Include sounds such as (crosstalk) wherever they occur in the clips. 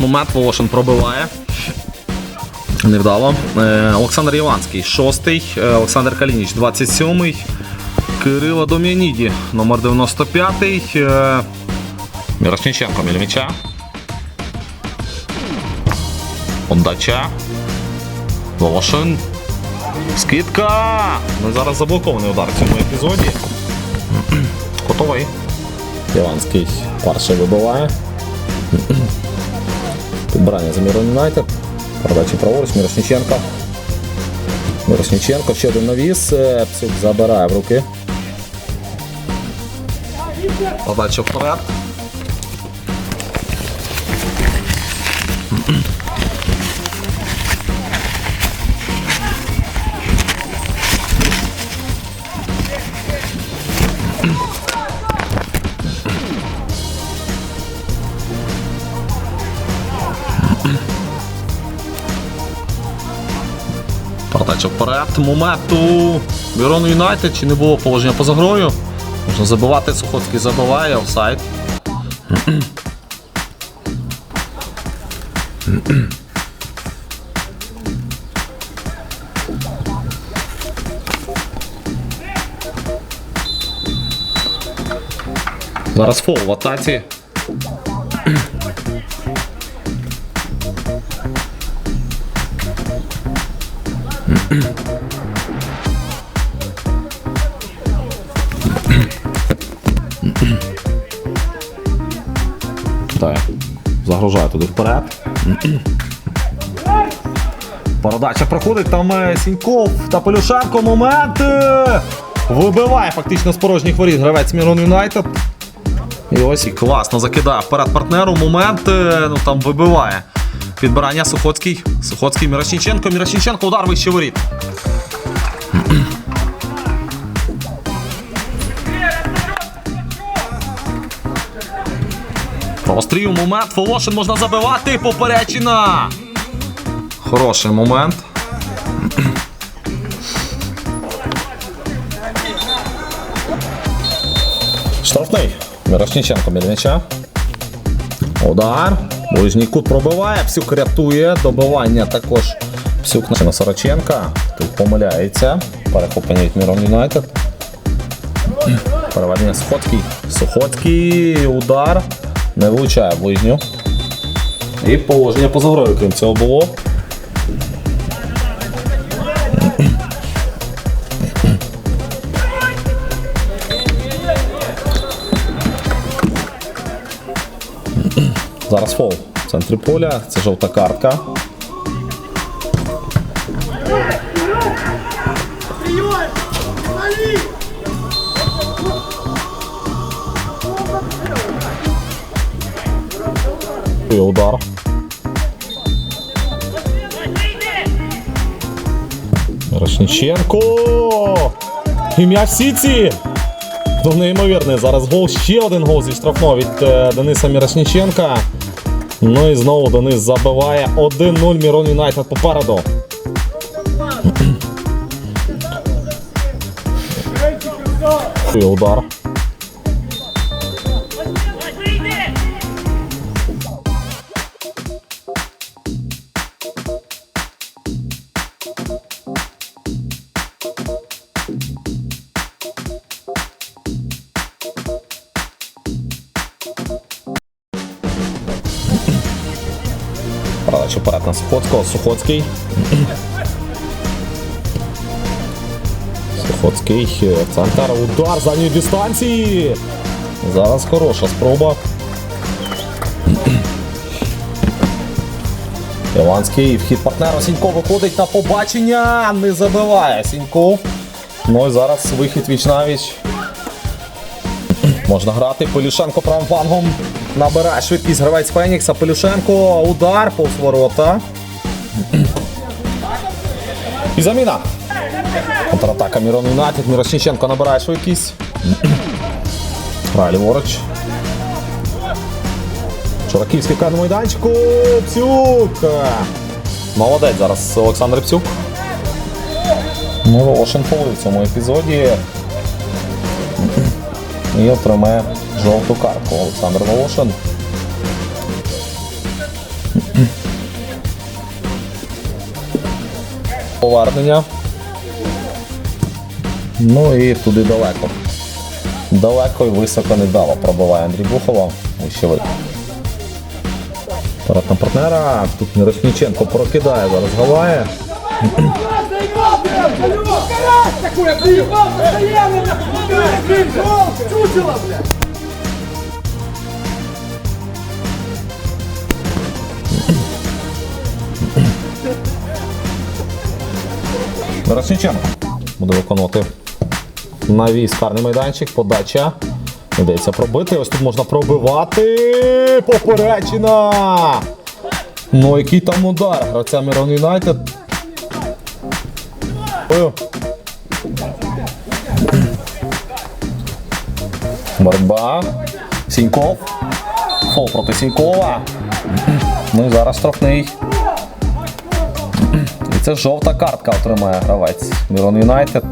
момент. Волошин пробиває. Невдало. Е, Олександр Іванський, шостий. Е, Олександр Калініч, 27-й. Кирило Дом'яніді, номер 95-й. Е, Мірошниченко, біля м'яча. Отдача. Волошин. Скидка! Ну, зараз заблокований удар в цьому епізоді. Готовий. Іванський перший вибиває. Підбирання за Мірон Юнайтед. Передача праворуч, Мірошніченко. Мірошніченко, ще один навіс. Е, Псюк забирає в руки. Подача вперед. Вперед. Моменту Вірон Юнайтед чи не було положення поза грою? Можна забивати, Сухоцький забиває, офсайд. Зараз фол в атаці. Загружає туди вперед. Передача проходить, там е, Сіньков та Полюшенко. Момент. Вибиває фактично з порожніх воріт гравець Мірон Юнайтед. І ось і класно закидає вперед партнеру. Момент. Ну там вибиває. Підбирання Сухоцький. Сухоцький Мірошніченко. Мірошніченко удар вище воріт. Прострів момент. Волошин можна забивати. Поперечина. Хороший момент. Штрафний. Мірошниченко біля м'яча. Удар. Ближній кут пробиває, Псюк рятує. Добивання також Псюк на Сороченка. Тут помиляється. Перехоплення від Мірон Юнайтед. Переведення Сухоцький. Сухоцький. Удар. Не влучає в ближню. І положення поза грою, крім цього було. Зараз фол в центрі поля. Це жовта картка. І удар. Мирошниченко! Ім'я Сіці! Ну, неймовірний. Зараз гол, ще один гол зі штрафного від е, Дениса Мірошниченка. Ну і знову Денис забиває 1-0 Мірон Юнайтед попереду. Удар. Передача на Сухоцького. Сухоцький. Сухоцький. е, Центр. Удар з дальньої дистанції. Зараз хороша спроба. Іванський вхід партнера Сіньков виходить на побачення. Не забиває Сіньков. Ну і зараз вихід віч навіч. Можна грати. Полюшенко правим флангом набирає швидкість гравець Фенікса. Полюшенко. Удар повз ворота. І заміна. Контратака Мірон Юнайтед. Мірошніченко набирає швидкість. Грає ліворуч. Чораківський кан майданчику. Псюк. Молодець зараз Олександр Псюк. Ну, Волошин в цьому епізоді і отримає жовту картку Олександр Волошин. Повернення. Ну і туди далеко. Далеко і високо не дало. Пробиває Андрій Бухова. Вищевик. Перед на партнера. Тут Мірошніченко прокидає, зараз Галає. Чучело, блядь! Мирошніченко буде виконувати навіс карний майданчик, подача. Йдеться пробити. Ось тут можна пробивати. Поперечина. Ну, який там удар. Гравця Мирон Юнайтед. Боротьба. Сіньков. Фол проти Сінькова. Ну і зараз штрафний. І це жовта картка отримає гравець Мірон Юнайтед.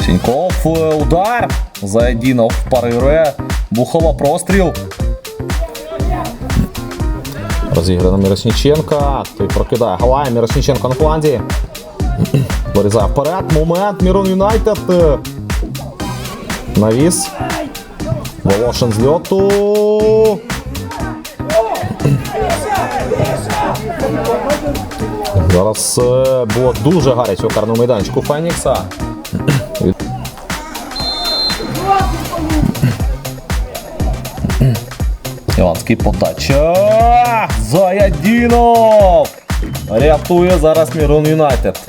Сіньков е, удар. Заєдінов парирує. Бухова простріл. Розіграна Мірошніченка. Той прокидає Галай. Мірошніченко на фланзі. (clears throat) Вирізає вперед. Момент. Мірон Юнайтед. Навіс. Волошин з льоту. Зараз е, було дуже гаряче у карному майданчику Фенікса. Іванський подача. Заядінов! Рятує зараз Мірон Юнайтед.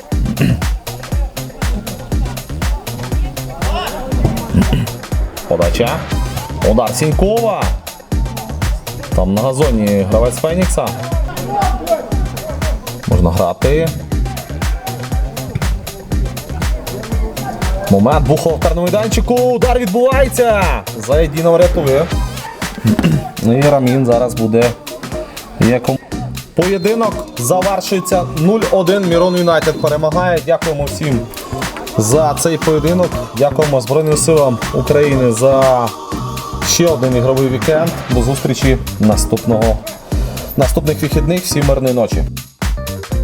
Подача. Удар Сінькова. Там на газоні гравець Фенікса. Можна грати. Момент Бухов карному майданчику. Удар відбувається. Заєдінов рятує. Ну і Рамін зараз буде. якому. Поєдинок завершується 0-1. Мірон Юнайтед перемагає. Дякуємо всім за цей поєдинок. Дякуємо Збройним силам України за ще один ігровий вікенд. До зустрічі наступного наступних вихідних. Всім мирної ночі.